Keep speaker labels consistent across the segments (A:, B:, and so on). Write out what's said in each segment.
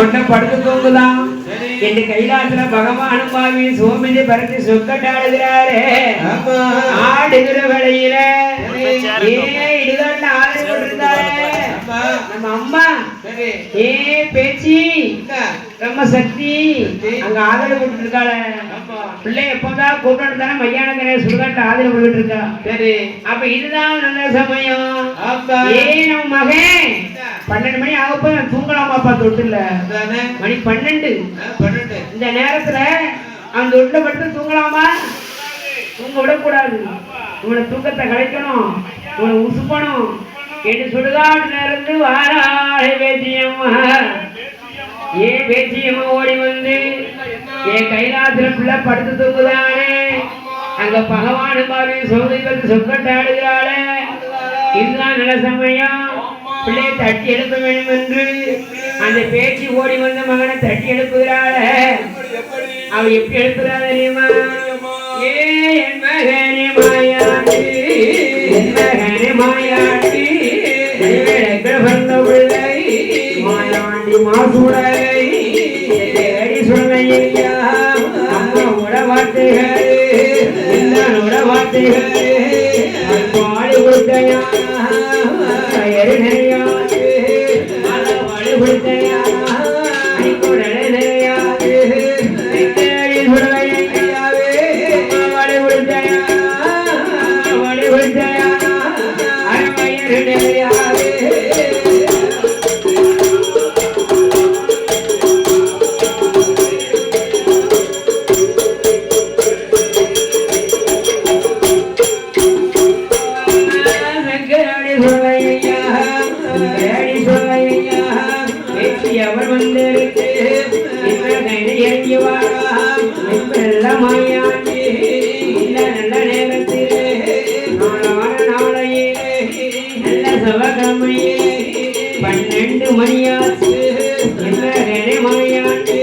A: தொண்டை படுத்து தூங்குதான் என்று கைலாசல பகவானும் பாவி சோமிதி பரத்தி சொக்கட்டாடுகிறாரே. ஆடுகிற வேளையில ஏ இடுகாட்டுல ஆடு போட்டிருந்தாரே
B: ஆமா.
A: நம்ம அம்மா.
B: சரி.
A: ஏ பேச்சி. ரொம்ப சக்தி. அங்க ஆதரவு கொடுத்து இருக்காள
B: ஆமா
A: பிள்ளை எப்போதான் கூட்டம் தானே மையான கரையை சுடுகாட்டு ஆதரவு கொடுத்துட்டு இருக்கா?
B: சரி.
A: அப்ப இதுதான் நல்ல சமயம். ஏ நம்ம மகன்? பன்னெண்டு மணி ஆகப்போ தூங்கலாமாப்பா தொட்டுல? மணி பன்னெண்டு.
B: பன்னெண்டு.
A: இந்த நேரத்துல அவன் தொட்டில படுத்து தூங்கலாமா? தூங்க விடக்கூடாது. இவனை தூக்கத்தை கலைக்கணும். இவனை உசுப்பணும். என்று சுடுகாட்டுல இருந்து வாராளே பேச்சியம்மா ஏ பேச்சியம்மா ஓடி வந்து? ஏ கைலாசல பிள்ளை படுத்து தூங்குதானே அங்க பகவானு பாரு சோதரிகள் சொக்கட்டாடுகிறாளே. இதுதான் நல்ல சமயம். பிள்ளையை தட்டி எழுப்ப வேண்டும் என்று அந்த பேச்சு ஓடி வந்த மகனை தட்டி எழுப்புகிறாளே. அவ எப்படி எழுப்புறா தெரியுமா? ஏ என் மகனே மாயாண்டி என் மகனே பிள்ளை மாயாண்டி வார்த்தைகள் உட வார்த்தைகள் பாடு கொடுத்தையா அவர் வந்திருக்கு இவனை இறங்கி வாரா நல்ல நேரத்திலே நாளான நாளையிலே நல்ல சவகமையே பன்னெண்டு மணியாச்சு என்ன மாயாண்டி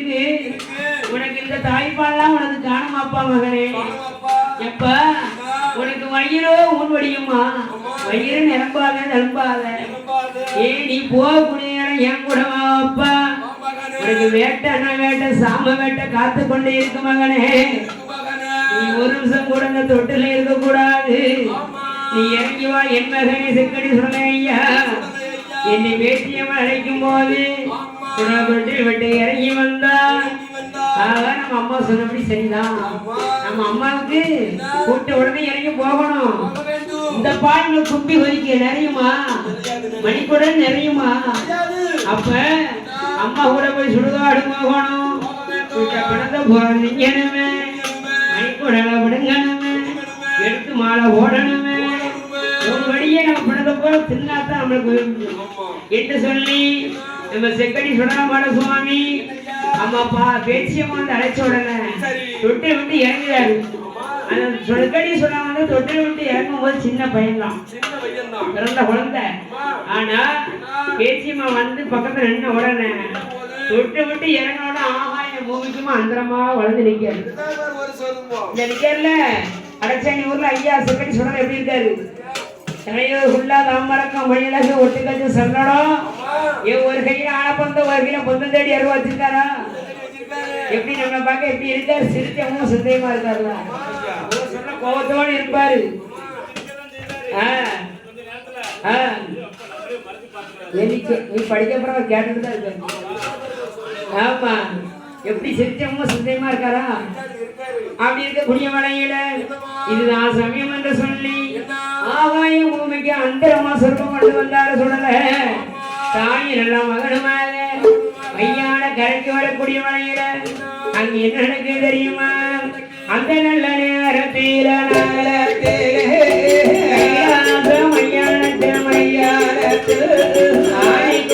A: இருக்கு. உனக்கு இந்த தாய்ப்பால்லாம் உனக்கு காணுமாப்பா மகனே. எப்ப? உனக்கு வயிறோ ஊன் வடியுமா? வயிறு நிரம்பாத நிரம்பாத. ஏ நீ போகக்கூடிய இடம் என் கூட வாப்பா உனக்கு வேட்டைன்னா வேட்டை சாம வேட்டை காத்து கொண்டே இருக்கு மகனே. நீ ஒரு நிமிஷம் கூட இந்த தொட்டில இருக்க கூடாது நீ இறங்கி வா என் மகனே செக்கடி சொல்ல ஐயா. என்னை வேட்டியம்மா அழைக்கும் போது உனக்கு விட்டு போகணும். இந்த பால் கும்பி கொதிக்க நிறையுமா? மணிக்குடன் நிறையுமா? அப்ப அம்மா கூட போய் சுடுகாடு போகணும். பணத்தை போறீங்கணுமே மணிக்குடலை விடுங்கணுமே. எடுத்து மாலை ஓடணுமே. ஒரு வழியே நம்ம பணத்தை போல தின்னாதான் நம்மளுக்கு. என்று சொல்லி நம்ம செக்கடி சுடரமான சுவாமி அம்மா பா பேச்சியம்மா அழைச்ச உடனே தொட்டில் விட்டு இறங்குறாரு சொற்கடி சொன்ன வந்து தொட்டில் விட்டு இறங்கும் போது சின்ன பையன்தான். பிறந்த குழந்தை. ஆனா பேச்சியம்மா வந்து பக்கத்துல நின்ன உடனே தொட்டு விட்டு இறங்கினோட ஆகாய பூமிக்குமா அந்தரமா வளர்ந்து நிக்கிறது இந்த நிக்கல அடச்சாணி ஊர்ல ஐயா செக்கடி சொன்னா எப்படி இருக்காரு? தலையோ ஃபுல்லா தாமரக்கம் மணியழகு ஒட்டுக்கச்சு சொல்லணும் ஒரு கையில ஆனப்பந்த ஒரு கையில பொந்தம் தேடி அருவா வச்சிருக்காரா? எப்படி நம்ம பார்க்க எப்படி இருக்காரு? சிரிச்சமும் சிந்தையமா இருக்காருல. அவர் சொன்ன கோபத்தோடு இருப்பாரு. ஆ, என்னைக்கு நீ படிக்க அப்புறம் கேட்டுட்டு தான் இருக்க. ஆமா. எப்படி சிரிச்சமும் சிந்தையமா இருக்காரா? அப்படி இருக்கக்கூடிய மலையில இதுதான் சமயம் என்று சொல்லி ஆகாய பூமிக்கு அந்தரமா சொர்க்கம் கொண்டு வந்தார சொல்லல. தாய் நல்லா மகனுமாக மையான கரைக்கு வரக்கூடிய மலையில அங்க என்ன நடக்குது தெரியுமா? அந்த நல்ல நேரத்தில